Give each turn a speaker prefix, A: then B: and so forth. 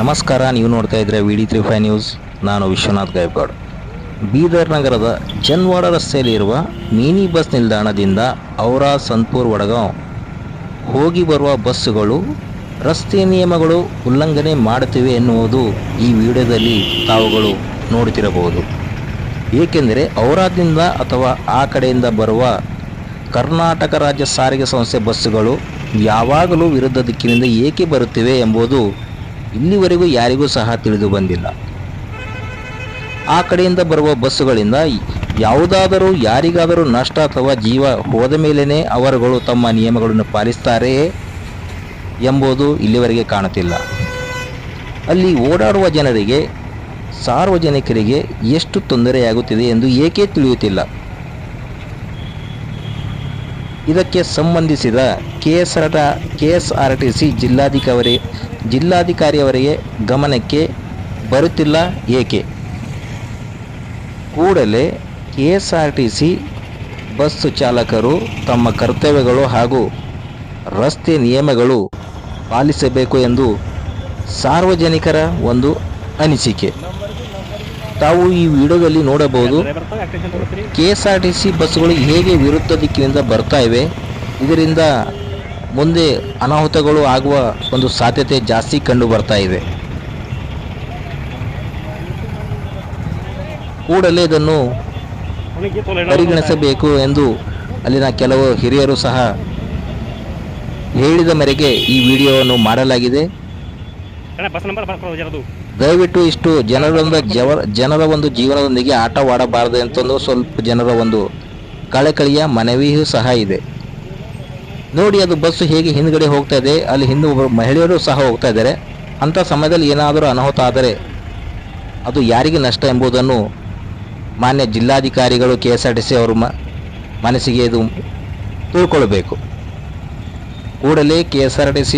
A: ನಮಸ್ಕಾರ, ನೀವು ನೋಡ್ತಾ ಇದ್ರೆ V D three five news. ನಾನು ವಿಶ್ವನಾಥ್ ಗಾಯಕ್ವಾಡ್. ಬೀದರ್ ನಗರದ ಜನ್ವಾಡ ರಸ್ತೆಯಲ್ಲಿರುವ ಮಿನಿ ಬಸ್ ನಿಲ್ದಾಣದಿಂದ ಔರಾ ಸಂತೂರ್ ವಡಗಾಂವ್ ಹೋಗಿ ಬರುವ ಬಸ್ಸುಗಳು ರಸ್ತೆ ನಿಯಮಗಳು ಉಲ್ಲಂಘನೆ ಮಾಡುತ್ತಿವೆ ಎನ್ನುವುದು ಈ ವಿಡಿಯೋದಲ್ಲಿ ತಾವುಗಳು ನೋಡುತ್ತಿರಬಹುದು. ಏಕೆಂದರೆ ಔರಾದಿಂದ ಅಥವಾ ಆ ಕಡೆಯಿಂದ ಬರುವ ಕರ್ನಾಟಕ ರಾಜ್ಯ ಸಾರಿಗೆ ಸಂಸ್ಥೆ ಬಸ್ಸುಗಳು ಯಾವಾಗಲೂ ವಿರುದ್ಧ ದಿಕ್ಕಿನಿಂದ ಏಕೆ ಬರುತ್ತಿವೆ ಎಂಬುದು ಇಲ್ಲಿವರೆಗೂ ಯಾರಿಗೂ ಸಹ ತಿಳಿದು ಬಂದಿಲ್ಲ. ಆ ಕಡೆಯಿಂದ ಬರುವ ಬಸ್ಸುಗಳಿಂದ ಯಾವುದಾದರೂ ಯಾರಿಗಾದರೂ ನಷ್ಟ ಅಥವಾ ಜೀವ ಹೋದ ಮೇಲೇ ಅವರುಗಳು ತಮ್ಮ ನಿಯಮಗಳನ್ನು ಪಾಲಿಸ್ತಾರೆಯೇ ಎಂಬುದು ಇಲ್ಲಿವರೆಗೆ ಕಾಣುತ್ತಿಲ್ಲ. ಅಲ್ಲಿ ಓಡಾಡುವ ಜನರಿಗೆ, ಸಾರ್ವಜನಿಕರಿಗೆ ಎಷ್ಟು ತೊಂದರೆಯಾಗುತ್ತಿದೆ ಎಂದು ಏಕೆ ತಿಳಿಯುತ್ತಿಲ್ಲ. ಇದಕ್ಕೆ ಸಂಬಂಧಿಸಿದ ಕೆ ಎಸ್ ಆರ್ ಜಿಲ್ಲಾಧಿಕಾರಿ, ಜಿಲ್ಲಾಧಿಕಾರಿಯವರಿಗೆ ಗಮನಕ್ಕೆ ಬರುತ್ತಿಲ್ಲ ಏಕೆ? ಕೂಡಲೇ K S R T C bus ಚಾಲಕರು ತಮ್ಮ ಕರ್ತವ್ಯಗಳು ಹಾಗೂ ರಸ್ತೆ ನಿಯಮಗಳು ಪಾಲಿಸಬೇಕು ಎಂದು ಸಾರ್ವಜನಿಕರ ಒಂದು ಅನಿಸಿಕೆ. ತಾವು ಈ ವಿಡಿಯೋದಲ್ಲಿ ನೋಡಬಹುದು K S R T C ಬಸ್ಸುಗಳು ಹೇಗೆ ವಿರುದ್ಧ ದಿಕ್ಕಿನಿಂದ ಬರ್ತಾ ಇವೆ ಇದರಿಂದ ಮುಂದೆ ಅನಾಹುತಗಳು ಆಗುವ ಒಂದು ಸಾಧ್ಯತೆ ಜಾಸ್ತಿ ಕಂಡು ಬರ್ತಾ ಇದೆ ಕೂಡಲೇ ಇದನ್ನು ಪರಿಗಣಿಸಬೇಕು ಎಂದು ಅಲ್ಲಿನ ಕೆಲವು ಹಿರಿಯರು ಸಹ ಹೇಳಿದ ಮೇರೆಗೆ ಈ ವಿಡಿಯೋವನ್ನು ಮಾಡಲಾಗಿದೆ. ದಯವಿಟ್ಟು ಇಷ್ಟು ಜನರೊಂದ ಜವ ಜನರ ಒಂದು ಜೀವನದೊಂದಿಗೆ ಆಟವಾಡಬಾರದು ಅಂತಂದು ಸ್ವಲ್ಪ ಜನರ ಒಂದು ಕಳಕಳಿಯ ಮನವಿಯೂ ಸಹ ಇದೆ. ನೋಡಿ, ಅದು ಬಸ್ ಹೇಗೆ ಹಿಂದ್ಗಡೆ ಹೋಗ್ತಾ ಇದೆ, ಅಲ್ಲಿ ಹಿಂದೆ ಒಬ್ಬರು ಮಹಿಳೆಯರು ಸಹ ಹೋಗ್ತಾ ಇದ್ದಾರೆ. ಅಂಥ ಸಮಯದಲ್ಲಿ ಏನಾದರೂ ಅನಾಹುತ ಆದರೆ ಅದು ಯಾರಿಗೆ ನಷ್ಟ ಎಂಬುದನ್ನು ಮಾನ್ಯ ಜಿಲ್ಲಾಧಿಕಾರಿಗಳು K S R T C ಅವರು ಮನಸ್ಸಿಗೆ ಇದು ತಿಳ್ಕೊಳ್ಬೇಕು ಕೂಡಲೇ K S R T C